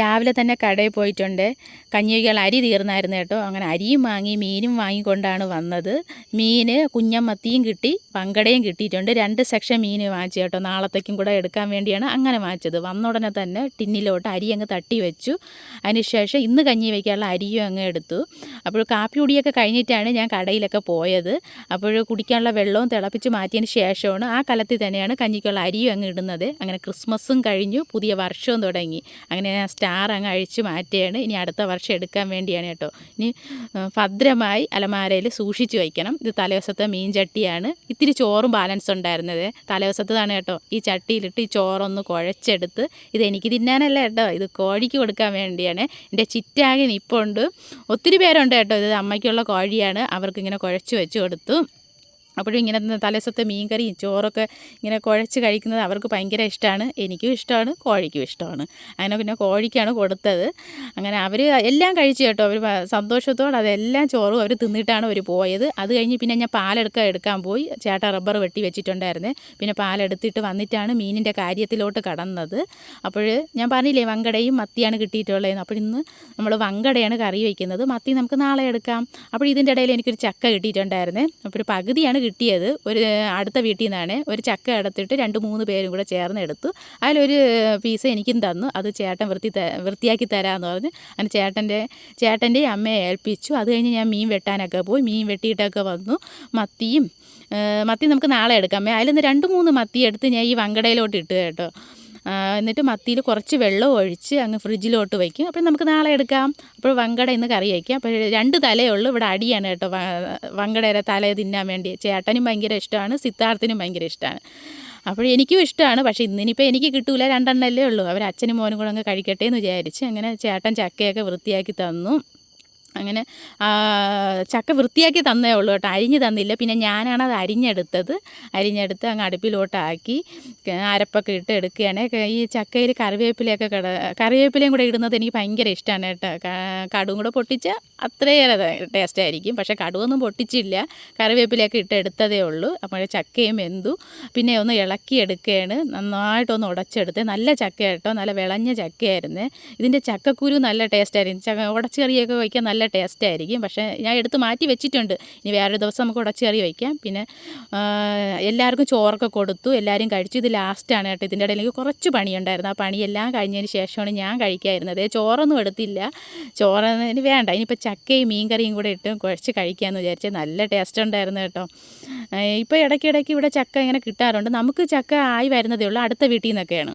രാവിലെ തന്നെ കടയിൽ പോയിട്ടുണ്ട്. കഞ്ഞികൾ അരി തീർന്നായിരുന്നു കേട്ടോ. അങ്ങനെ അരിയും വാങ്ങി മീനും വാങ്ങിക്കൊണ്ടാണ് വന്നത്. മീന് കുഞ്ഞമ്മത്തിയും കിട്ടി പങ്കടയും കിട്ടിയിട്ടുണ്ട്. രണ്ട് സെക്ഷൻ മീൻ വാങ്ങിച്ചു കേട്ടോ. നാളത്തേക്കും കൂടെ എടുക്കാൻ വേണ്ടിയാണ് അങ്ങനെ വാങ്ങിച്ചത്. വന്ന ഉടനെ തന്നെ ടിന്നിലോട്ട് അരി അങ്ങ് തട്ടി വെച്ചു. അതിനുശേഷം ഇന്ന് കഞ്ഞി വയ്ക്കാനുള്ള അരിയും അങ്ങ് എടുത്തു. അപ്പോൾ കാപ്പി കുടിയൊക്കെ കഴിഞ്ഞിട്ടാണ് ഞാൻ കടയിലൊക്കെ പോയത്. അപ്പോൾ കുടിക്കാനുള്ള വെള്ളവും തിളപ്പിച്ച് മാറ്റിയതിന് ശേഷമാണ് ആ കലത്തിൽ തന്നെയാണ് കഞ്ഞിക്കുള്ള അരിയും അങ്ങ് ഇടുന്നത്. അങ്ങനെ ക്രിസ്മസും കഴിഞ്ഞു പുതിയ വർഷവും തുടങ്ങി. അങ്ങനെ ഞാൻ സ്റ്റാർ അങ്ങ് അഴിച്ചു മാറ്റുകയാണ്. ഇനി അടുത്ത വർഷം എടുക്കാൻ വേണ്ടിയാണ് കേട്ടോ. ഇനി ഭദ്രമായി അലമാരയിൽ സൂക്ഷിച്ച് വയ്ക്കണം. ഇത് തലേദിവസത്തെ മീൻ ചട്ടിയാണ്. ഇത്തിരി ചോറും ബാലൻസ് ഉണ്ടായിരുന്നത്. തലേദിവസത്തതാണ് കേട്ടോ ഈ ചട്ടിയിലിട്ട് ഈ ചോറൊന്ന് കുഴച്ചെടുത്ത് ഇത് എനിക്ക് തിന്നാനല്ല കേട്ടോ. ഇത് കോഴിക്ക് കൊടുക്കാൻ വേണ്ടിയാണ്. എന്റെ ചിറ്റാകൻ ഇപ്പോൾ ഉണ്ട് ഒത്തിരി പേരുണ്ട് കേട്ടോ. ഇത് അമ്മയ്ക്കുള്ള കോഴിയാണ്. അവർക്കിങ്ങനെ കുഴച്ച് വെച്ച് കൊടുത്തു. അപ്പോഴും ഇങ്ങനെ തലേസത്തെ മീൻകറിയും ചോറൊക്കെ ഇങ്ങനെ കുഴച്ച് കഴിക്കുന്നത് അവർക്ക് ഭയങ്കര ഇഷ്ടമാണ്. എനിക്കും ഇഷ്ടമാണ് കോഴിക്കും ഇഷ്ടമാണ്. അങ്ങനെ പിന്നെ കോഴിക്കാണ് കൊടുത്തത്. അങ്ങനെ അവർ എല്ലാം കഴിച്ചു കേട്ടോ. അവർ സന്തോഷത്തോടെ അതെല്ലാം ചോറും അവർ തിന്നിട്ടാണ് അവർ പോയത്. അത് കഴിഞ്ഞ് പിന്നെ ഞാൻ പാലെടുക്കാൻ എടുക്കാൻ പോയി. ചേട്ടാ റബ്ബർ വെട്ടി വെച്ചിട്ടുണ്ടായിരുന്നേ. പിന്നെ പാലെടുത്തിട്ട് വന്നിട്ടാണ് മീനിന്റെ കാര്യത്തിലോട്ട് കടന്നത്. അപ്പോൾ ഞാൻ പറഞ്ഞില്ലേ വങ്കടയും മത്തിയാണ് കിട്ടിയിട്ടുള്ളതെന്ന്. അപ്പോൾ ഇന്ന് നമ്മൾ വങ്കടയാണ് കറി വയ്ക്കുന്നത് മത്തി നമുക്ക് നാളെ എടുക്കാം. അപ്പോൾ ഇതിന്റെ ഇടയിൽ എനിക്കൊരു ചക്ക കിട്ടിയിട്ടുണ്ടായിരുന്നേ. അപ്പോൾ ഒരു പകുതിയാണ് കിട്ടിയത് ഒരു അടുത്ത വീട്ടിൽ നിന്നാണ്. ഒരു ചക്ക എടുത്തിട്ട് രണ്ട് മൂന്ന് പേരും കൂടെ ചേർന്ന് എടുത്തു. അതിലൊരു പീസ് എനിക്കും തന്നു. അത് ചേട്ടൻ വൃത്തി വൃത്തിയാക്കി തരാമെന്ന് പറഞ്ഞ് അങ്ങനെ ചേട്ടന്റെ ചേട്ടന്റെയും അമ്മയെ ഏൽപ്പിച്ചു. അത് കഴിഞ്ഞ് ഞാൻ മീൻ വെട്ടാനൊക്കെ പോയി. മീൻ വെട്ടിയിട്ടൊക്കെ വന്നു. മത്തിയും മത്തി നമുക്ക് നാളെ എടുക്കാം. അതിൽ നിന്ന് രണ്ട് മൂന്ന് മത്തി എടുത്ത് ഞാൻ ഈ വങ്കടയിലോട്ട് ഇട്ടു കേട്ടോ. എന്നിട്ട് മത്തിയിൽ കുറച്ച് വെള്ളം ഒഴിച്ച് അങ്ങ് ഫ്രിഡ്ജിലോട്ട് വയ്ക്കും അപ്പോൾ നമുക്ക് നാളെ എടുക്കാം. അപ്പോൾ വങ്കട ഇന്ന് കറി വയ്ക്കാം. അപ്പോൾ രണ്ട് തലയേ ഉള്ളൂ. ഇവിടെ അടിയാണ് കേട്ടോ. വങ്കടയുടെ തല തിന്നാൻ വേണ്ടി. ചേട്ടനും ഭയങ്കര ഇഷ്ടമാണ്. സിദ്ധാർത്ഥിനും ഭയങ്കര ഇഷ്ടമാണ്. അപ്പോൾ എനിക്കും ഇഷ്ടമാണ്. പക്ഷേ ഇന്നിനിപ്പോൾ എനിക്ക് കിട്ടൂല. രണ്ടെണ്ണല്ലേ ഉള്ളൂ. അവർ അച്ഛനും മോനും കൂടെ അങ്ങ് കഴിക്കട്ടെ എന്ന് വിചാരിച്ച് അങ്ങനെ ചേട്ടൻ ചക്കയൊക്കെ വൃത്തിയാക്കി തന്നു. അങ്ങനെ ചക്ക വൃത്തിയാക്കി തന്നേ ഉള്ളൂ കേട്ടോ. അരിഞ്ഞ് തന്നില്ല. പിന്നെ ഞാനാണ് അത് അരിഞ്ഞെടുത്തത്. അരിഞ്ഞെടുത്ത് അങ്ങ് അടുപ്പിലോട്ടാക്കി അരപ്പൊക്കെ ഇട്ട് എടുക്കുകയാണ്. ഈ ചക്കയിൽ കറിവേപ്പിലയൊക്കെ കട കറിവേപ്പിലയും കൂടെ ഇടുന്നത് എനിക്ക് ഭയങ്കര ഇഷ്ടമാണ് കേട്ടോ. കടും കൂടെ പൊട്ടിച്ച അത്രയേറെ ടേസ്റ്റ് ആയിരിക്കും. പക്ഷേ കടുവൊന്നും പൊട്ടിച്ചില്ല. കറിവേപ്പിലയൊക്കെ ഇട്ട് എടുത്തതേ ഉള്ളൂ. അപ്പോൾ ചക്കയും വെന്തു. പിന്നെ ഒന്ന് ഇളക്കി എടുക്കുകയാണ് നന്നായിട്ടൊന്ന് ഉടച്ചെടുത്ത് നല്ല ചക്ക കേട്ടോ നല്ല വിളഞ്ഞ ചക്കയായിരുന്നു. ഇതിന്റെ ചക്കക്കുരു നല്ല ടേസ്റ്റ് ആയിരിക്കും. ചക്ക ഉടച്ച് കറിയൊക്കെ വയ്ക്കാൻ നല്ല ടേസ്റ്റ് ആയിരിക്കും. പക്ഷേ ഞാൻ എടുത്ത് മാറ്റി വെച്ചിട്ടുണ്ട്. ഇനി വേറൊരു ദിവസം നമുക്ക് ഉടച്ച് കറി വയ്ക്കാം. പിന്നെ എല്ലാവർക്കും ചോറൊക്കെ കൊടുത്തു. എല്ലാവരും കഴിച്ചു. ഇത് ലാസ്റ്റാണ് കേട്ടോ. ഇതിന്റെ ഇടയിൽ എനിക്ക് കുറച്ച് പണിയുണ്ടായിരുന്നു. ആ പണിയെല്ലാം കഴിഞ്ഞതിന് ശേഷമാണ് ഞാൻ കഴിക്കാമായിരുന്നത് ചോറൊന്നും എടുത്തില്ല. ചോറ് വേണ്ട. ഇനിയിപ്പോൾ ചക്കയും മീൻ കറിയും കൂടെ ഇട്ട് കുഴച്ച് കഴിക്കാമെന്ന് വിചാരിച്ച് നല്ല ടേസ്റ്റ് ഉണ്ടായിരുന്നു കേട്ടോ. ഇപ്പോൾ ഇടയ്ക്കിടയ്ക്ക് ഇവിടെ ചക്ക ഇങ്ങനെ കിട്ടാറുണ്ട്. നമുക്ക് ചക്ക ആയി വരുന്നതേ ഉള്ളൂ അടുത്ത വീട്ടിൽ നിന്നൊക്കെയാണ്.